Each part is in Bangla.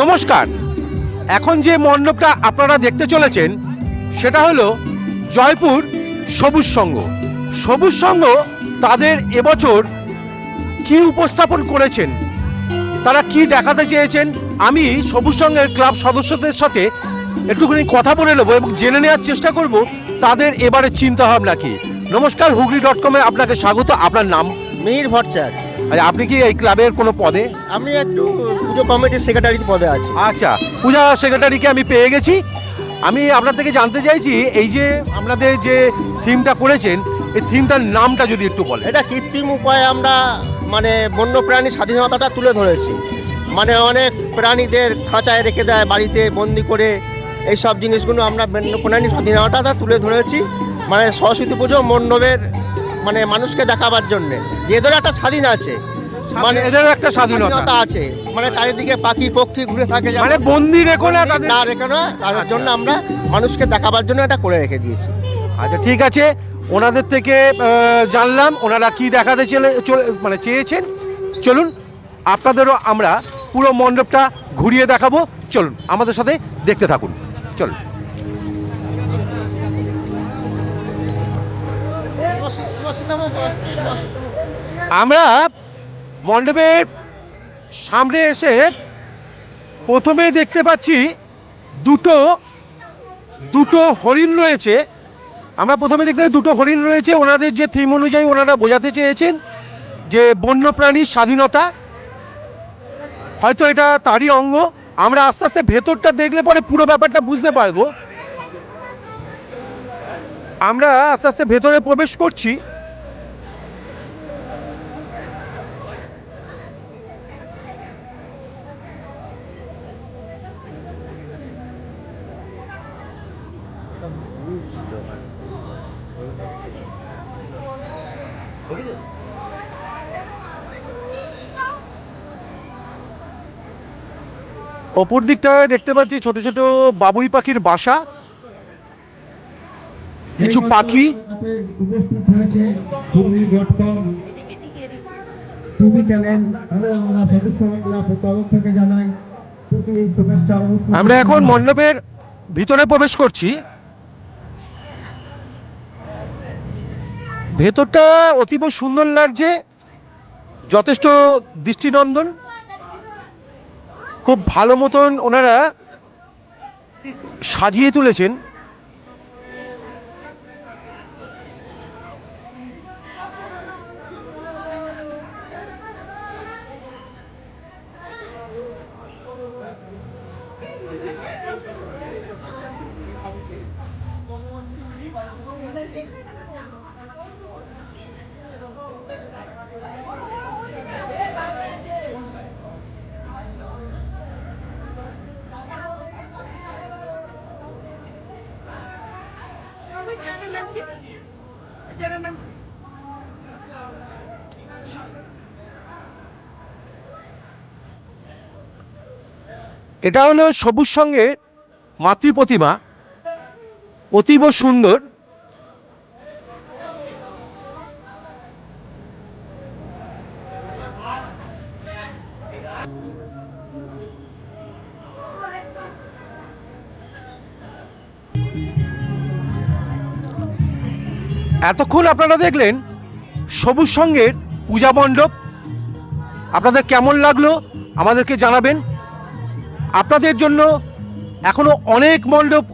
নমস্কার। এখন যে মণ্ডপটা আপনারা দেখতে চলেছেন, সেটা হলো জয়পুর সবুজ সংঘ। সবুজ সংঘ তাদের এবছর কি উপস্থাপন করেছেন? তারা কি দেখাতে চেয়েছেন? আমি সবুজ সংঘের ক্লাব সদস্যদের সাথে একটুখানি কথা বলে নেব এবং জেনে নেওয়ার চেষ্টা করব তাদের এবারে চিন্তা ভাবনা কি। নমস্কার, হুগলি ডট কমে আপনাকে স্বাগত। আপনার নাম? মিহির ভট্টাচার্য। আর আপনি কি এই ক্লাবের কোনো পদে? আমি একটু পুজো কমিটির সেক্রেটারি পদে আছি। আচ্ছা পূজা সেক্রেটারিকে আমি পেয়ে গেছি। আমি আপনার থেকে জানতে চাইছি এই যে আপনাদের যে থিমটা করেছেন এই থিমটার নামটা যদি একটু বলেন। এটা কৃত্রিম উপায়ে আমরা মানে বন্যপ্রাণী স্বাধীনতাটা তুলে ধরেছি। মানে অনেক প্রাণীদের খাঁচায় রেখে দেয় বাড়িতে বন্দি করে। এই সব জিনিসগুলো আমরা বন্য বন্যপ্রাণী স্বাধীনতাটা তুলে ধরেছি। মানে সরস্বতী পুজো মণ্ডপের মানে মানুষকে দেখাবার জন্যে। যে এদের একটা স্বাধীন আছে। মানে এদেরও একটা স্বাধীনতা। আছে। মানে চারিদিকে পাখি পক্ষী ঘুরে থাকে মানে বন্দি রেখো না তাদের। না রেখে নয় তাদের আচ্ছা। জন্য আমরা মানুষকে দেখাবার জন্য এটা করে রেখে দিয়েছি। আচ্ছা ঠিক আছে। ওনাদের থেকে জানলাম ওনারা কি দেখাতে চলে চলে মানে চেয়েছেন। চলুন আপনাদেরও আমরা পুরো মণ্ডপটা ঘুরিয়ে দেখাবো। চলুন আমাদের সাথে দেখতে থাকুন। চলুন। আমরা মণ্ডপের সামনে এসে প্রথমে দেখতে পাচ্ছি দুটো দুটো হরিণ রয়েছে। আমরা প্রথমে দেখতে পাই দুটো হরিণ রয়েছে। ওনাদের যে থিম অনুযায়ী ওনারা বোঝাতে চেয়েছেন যে বন্যপ্রাণীর স্বাধীনতা, হয়তো এটা তারই অঙ্গ। আমরা আস্তে আস্তে ভেতরটা দেখলে পরে পুরো ব্যাপারটা বুঝতে পারব। আমরা আস্তে আস্তে ভেতরে প্রবেশ করছি। অপর দিকটায় দেখতে পাচ্ছি ছোট ছোট বাবুই পাখির বাসা। কিছু পাখি। উপস্থিত হয়েছে টিভি চ্যানেল থেকে জানাই আমরা এখন মণ্ডপের ভিতরে প্রবেশ করছি। ভেতরটা অতীব সুন্দর লাগছে। যথেষ্ট দৃষ্টিনন্দন। খুব ভালো মতন ওনারা সাজিয়ে তুলেছেন। এটা হলো সবুজ সঙ্গে মাতৃ প্রতিমা অতীব সুন্দর। এতক্ষণ আপনারা দেখলেন সবুজ সঙ্গের পূজা মণ্ডপ। আপনাদের কেমন লাগল আমাদেরকে জানাবেন। আপনাদের জন্য এখনও অনেক মণ্ডপ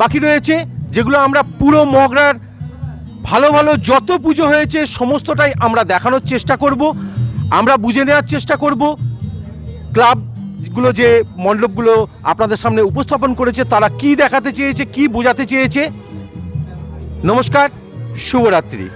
বাকি রয়েছে, যেগুলো আমরা পুরো মগরার ভালো ভালো যত পুজো হয়েছে, সমস্তটাই আমরা দেখানোর চেষ্টা করব। আমরা বুঝে নেওয়ার চেষ্টা করব। ক্লাবগুলো যে মণ্ডপগুলো আপনাদের সামনে উপস্থাপন করেছে, তারা কি দেখাতে চেয়েছে, কি বোঝাতে চেয়েছে? নমস্কার, শুভরাত্রি।